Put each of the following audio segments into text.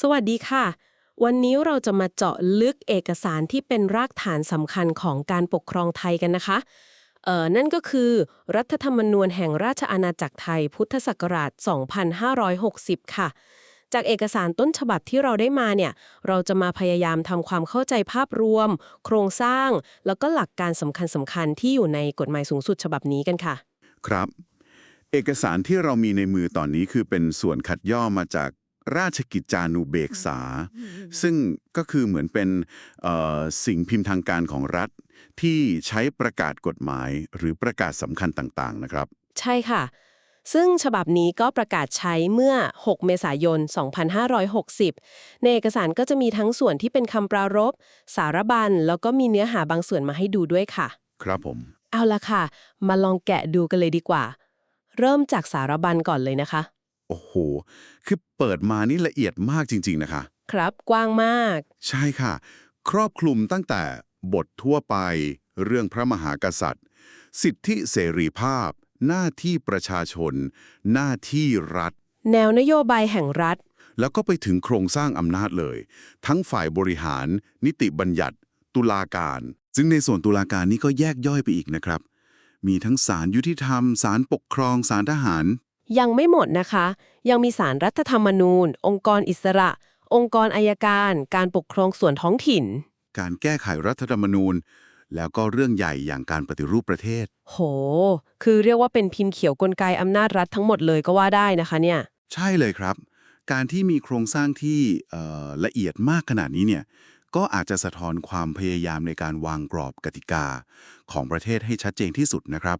สวัสดีค่ะ วันนี้เราจะมาเจาะลึกเอกสารที่เป็นรากฐานสำคัญของการปกครองไทยกันนะคะเอ่อนั่นก็คือ รัฐธรรมนูญแห่งราชอาณาจักรไทยพุทธศักราช 2560 ค่ะ จากเอกสารต้นฉบับที่เราได้มาเนี่ย เราจะมาพยายามทำความเข้าใจภาพรวม โครงสร้าง แล้วก็หลักการสำคัญสำคัญๆที่อยู่ในกฎหมายสูงสุดฉบับนี้กันค่ะ ครับ เอกสารที่เรามีในมือตอนนี้คือเป็นส่วนคัดย่อมาจาก ราชกิจจานุเบกษา ซึ่งก็คือเหมือนเป็นเอ่อสิ่งพิมพ์ทางการของรัฐ ที่ใช้ประกาศกฎหมายหรือประกาศสำคัญต่างๆนะครับ ใช่ค่ะ ซึ่งฉบับนี้ก็ประกาศใช้เมื่อ 6 เมษายน 2560 ในเอกสารก็จะมีทั้งส่วนที่เป็นคำปรารภสารบัญ แล้วก็มีเนื้อหาบางส่วนมาให้ดูด้วยค่ะ ครับผม เอาละค่ะ มาลองแกะดูกันเลยดีกว่า เริ่มจากสารบัญก่อนเลยนะคะโอ้โห คือเปิดมานี่ละเอียดมากจริง ๆ นะคะ ครับกว้างมาก ใช่ค่ะ ครอบคลุมตั้งแต่บททั่วไป เรื่องพระมหากษัตริย์ สิทธิเสรีภาพ หน้าที่ประชาชน หน้าที่รัฐ แนวนโยบายแห่งรัฐ แล้วก็ไปถึงโครงสร้างอำนาจเลย ทั้งฝ่ายบริหาร นิติบัญญัติ ตุลาการ ซึ่งในส่วนตุลาการนี่ก็แยกย่อยไปอีกนะครับ มีทั้งศาลยุติธรรมศาลปกครองศาลทหาร ยังไม่หมดนะคะ ยังมีสารรัฐธรรมนูญ องค์กรอิสระ องค์กรอายการ การปกครองส่วนท้องถิ่น การแก้ไขรัฐธรรมนูญ แล้วก็เรื่องใหญ่อย่างการปฏิรูปประเทศ โห คือเรียกว่าเป็นพิมพ์เขียวกลไกอำนาจรัฐทั้งหมดเลยก็ว่าได้นะคะเนี่ย ใช่เลยครับ การที่มีโครงสร้างที่เอ่อละเอียดมากขนาดนี้เนี่ยก็อาจจะสะท้อนความพยายามในการวางกรอบกติกา ของประเทศให้ชัดเจนที่สุดนะครับ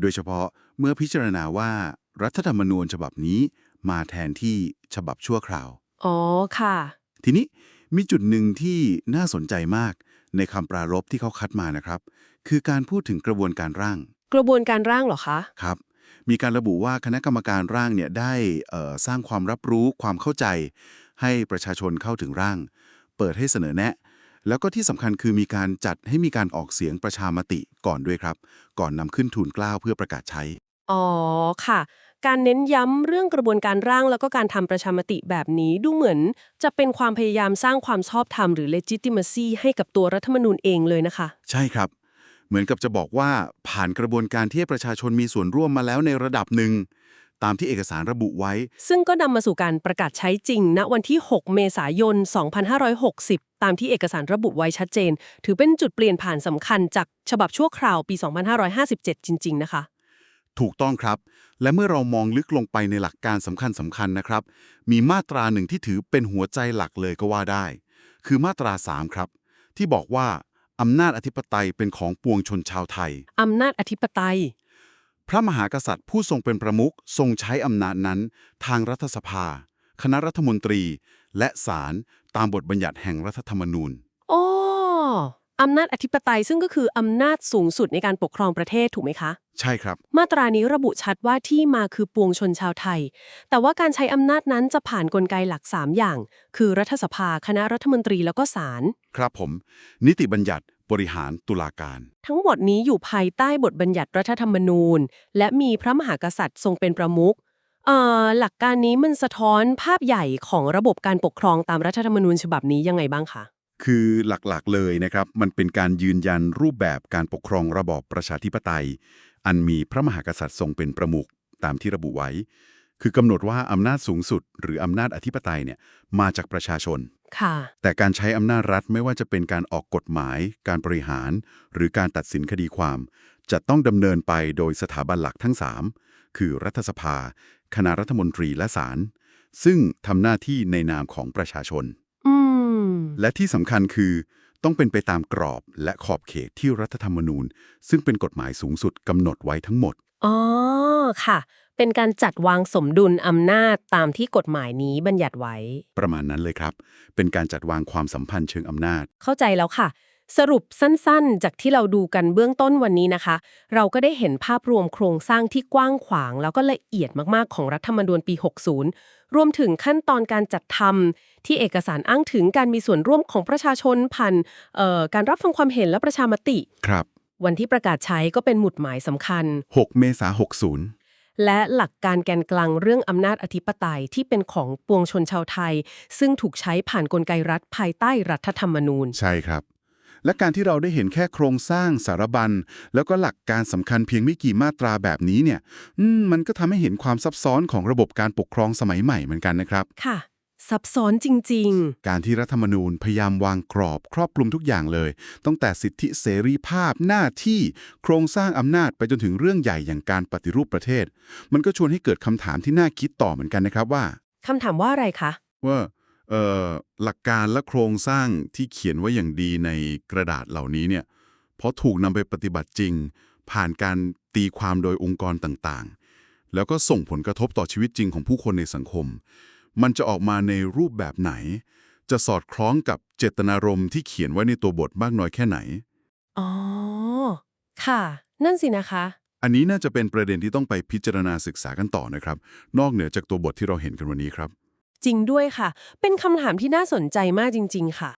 โดยเฉพาะเมื่อพิจารณาว่า รัฐธรรมนูญฉบับนี้มาแทนที่ฉบับชั่วคราว อ๋อ ค่ะ ทีนี้มีจุดหนึ่งที่น่าสนใจมากในคำปรารภที่เขาคัดมานะครับ คือการพูดถึงกระบวนการร่าง กระบวนการร่างเหรอคะ ครับ มีการระบุว่าคณะกรรมการร่างเนี่ยได้เอ่อสร้างความรับรู้ความเข้าใจ ให้ประชาชนเข้าถึงร่าง เปิดให้เสนอแนะ แล้วก็ที่สำคัญคือมีการจัดให้มีการออกเสียงประชามติก่อนด้วยครับ ก่อนนำขึ้นทูลเกล้าเพื่อประกาศใช้ อ๋อค่ะ การเน้นย้ำเรื่องกระบวนการร่างแล้วก็การทำประชามติแบบนี้ดูเหมือน จะเป็นความพยายามสร้างความชอบธรรมหรือ legitimacy ให้กับตัวรัฐธรรมนูญเองเลยนะคะ ใช่ครับ เหมือนกับจะบอกว่าผ่านกระบวนการที่ให้ประชาชนมีส่วนร่วมมาแล้วในระดับหนึ่ง ตามที่เอกสารระบุไว้ ซึ่งก็นำมาสู่การประกาศใช้จริง ณวันที่ 6 เมษายน 2560 ตามที่เอกสารระบุไว้ชัดเจน ถือเป็นจุดเปลี่ยนผ่านสำคัญจากฉบับชั่วคราวปี 2557 จริง ๆ นะคะ ถูกต้องครับ และเมื่อเรามองลึกลงไปในหลักการสำคัญสำคัญนะครับ มีมาตราหนึ่งที่ถือเป็นหัวใจหลักเลยก็ว่าได้ คือมาตรา 3 ครับ ที่บอกว่าอำนาจอธิปไตยเป็นของปวงชนชาวไทย อำนาจอธิปไตย พระมหากษัตริย์ผู้ทรงเป็นประมุขทรงใช้อำนาจนั้น ทางรัฐสภา คณะรัฐมนตรี และศาลตามบทบัญญัติแห่งรัฐธรรมนูญอ๋อ อำนาจอธิปไตยซึ่งก็คืออำนาจสูงสุดในการปกครองประเทศถูกไหมคะ ใช่ครับ มาตรานี้ระบุชัดว่าที่มาคือปวงชนชาวไทย แต่ว่าการใช้อำนาจนั้นจะผ่านนกลไกหลัก 3 อย่าง คือรัฐสภา คณะรัฐมนตรีแล้วก็ศาล ครับผม นิติบัญญัติบริหารตุลาการ ทั้งหมดนี้อยู่ภายใต้บทบัญญัติรัฐธรรมนูญ และมีพระมหากษัตริย์ทรงเป็นประมุขเอ่อหลักการนี้มันสะท้อนภาพใหญ่ของระบบการปกครองตามรัฐธรรมนูญฉบับนี้ยังไงบ้างคะ คือหลักๆเลยนะครับ มันเป็นการยืนยันรูปแบบการปกครองระบอบประชาธิปไตย อันมีพระมหากษัตริย์ทรงเป็นประมุขตามที่ระบุไว้ คือกำหนดว่าอำนาจสูงสุด หรืออำนาจอธิปไตยเนี่ยมาจากประชาชนค่ะแต่การใช้อำนาจรัฐไม่ว่าจะเป็นการออกกฎหมาย การบริหาร หรือการตัดสินคดีความ จะต้องดำเนินไปโดยสถาบันหลักทั้ง 3 คือรัฐสภา คณะรัฐมนตรีและศาลซึ่งทำหน้าที่ในนามของประชาชนอืม และที่สำคัญคือต้องเป็นไปตามกรอบและขอบเขตที่รัฐธรรมนูญ ซึ่งเป็นกฎหมายสูงสุดกำหนดไว้ทั้งหมด อ๋อ ค่ะ เป็นการจัดวางสมดุลอำนาจตามที่กฎหมายนี้บัญญัติไว้ ประมาณนั้นเลยครับ เป็นการจัดวางความสัมพันธ์เชิงอำนาจ เข้าใจแล้วค่ะ สรุปสั้นๆ จากที่เราดูกันเบื้องต้นวันนี้นะคะ เราก็ได้เห็นภาพรวมโครงสร้างที่กว้างขวาง แล้วก็ละเอียดมากๆของรัฐธรรมนูญปี 60 รวมถึงขั้นตอนการจัดทำที่เอกสารอ้างถึงการมีส่วนร่วมของประชาชนผ่านเอ่อการรับฟังความเห็นและประชามติครับวันที่ประกาศใช้ก็เป็นหมุดหมายสำคัญ 6 เมษายน 60 และหลักการแกนกลางเรื่องอำนาจอธิปไตยที่เป็นของปวงชนชาวไทย ซึ่งถูกใช้ผ่านกลไกรัฐภายใต้รัฐธรรมนูญ ใช่ครับ และการที่เราได้เห็นแค่โครงสร้างสารบัญ แล้วก็หลักการสำคัญเพียงไม่กี่มาตราแบบนี้เนี่ยอืมมันก็ทำให้เห็นความซับซ้อนของระบบการปกครองสมัยใหม่เหมือนกันนะครับ ค่ะ ซับซ้อนจริงการที่รัฐธรรมนูญพยายามวางกรอบครอบคลุมทุกอย่างเลย ตั้งแต่สิทธิเสรีภาพหน้าที่โครงสร้างอำนาจไปจนถึงเรื่องใหญ่อย่างการปฏิรูปประเทศ มันก็ชวนให้เกิดคำถามที่น่าคิดต่อเหมือนกันนะครับว่าๆคำถามว่าอะไรคะว่าเอ่อ หลักการและโครงสร้างที่เขียนไว้อย่างดีในกระดาษเหล่านี้เนี่ยพอถูกนำไปปฏิบัติจริง ผ่านการตีความโดยองค์กรต่างๆ แล้วก็ส่งผลกระทบต่อชีวิตจริงของผู้คนในสังคม มันจะออกมาในรูปแบบไหน จะสอดคล้องกับเจตนารมณ์ที่เขียนไว้ในตัวบทมากน้อยแค่ไหน อ๋อ ค่ะ นั่นสินะคะ อันนี้น่าจะเป็นประเด็นที่ต้องไปพิจารณาศึกษากันต่อนะครับ นอกเหนือจากตัวบทที่เราเห็นกันวันนี้ครับ จริงด้วยค่ะ เป็นคำถามที่น่าสนใจมากจริง ๆ ค่ะ